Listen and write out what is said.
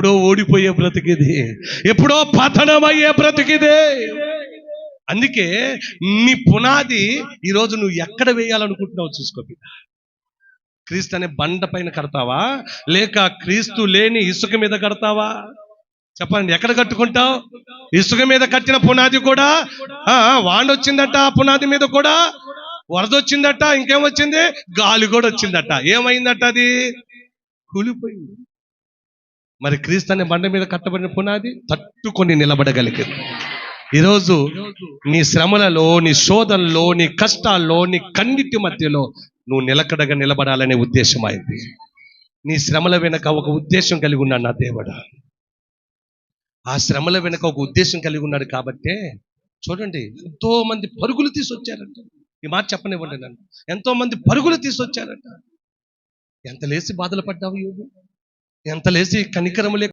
ఎప్పుడో ఓడిపోయే బ్రతికిది. ఎప్పుడో పతనమయ్యే బ్రతికిదే. అందుకే నీ పునాది ఈరోజు నువ్వు ఎక్కడ వేయాలనుకుంటున్నావు చూసుకో బిడ్డ. క్రీస్తు అనే బండ పైన కడతావా? లేక క్రీస్తు లేని ఇసుక మీద కడతావా? చెప్పండి ఎక్కడ కట్టుకుంటావు? ఇసుక మీద కట్టిన పునాది కూడా? ఆ, వచ్చిందట ఆ పునాది మీద కూడా? వరద వచ్చిందట ఇంకేం వచ్చింది? గాలి కూడా వచ్చిందట. ఏమైందట అది? కూలిపోయింది. మరి క్రీస్తు అనే బండ మీద కట్టబడిన పునాది తట్టుకొని నిలబడగలిగింది. ఈరోజు నీ శ్రమలలో నీ శోధనలో నీ కష్టాల్లో నీ కన్నిటి మధ్యలో నువ్వు నిలకడగా నిలబడాలనే ఉద్దేశం అయింది. నీ శ్రమల వెనక ఒక ఉద్దేశం కలిగి ఉన్నాడు నా దేవుడు. ఆ శ్రమల వెనక ఒక ఉద్దేశం కలిగి ఉన్నాడు కాబట్టే చూడండి ఎంతో మంది పరుగులు తీసుకొచ్చారంట. ఈ మాట చెప్పనివ్వండి నన్ను. ఎంతో మంది పరుగులు తీసుకొచ్చారంట. ఎంత లేసి బాధలు పడ్డావు యోగు ఎంత లేసి కనికరము లేక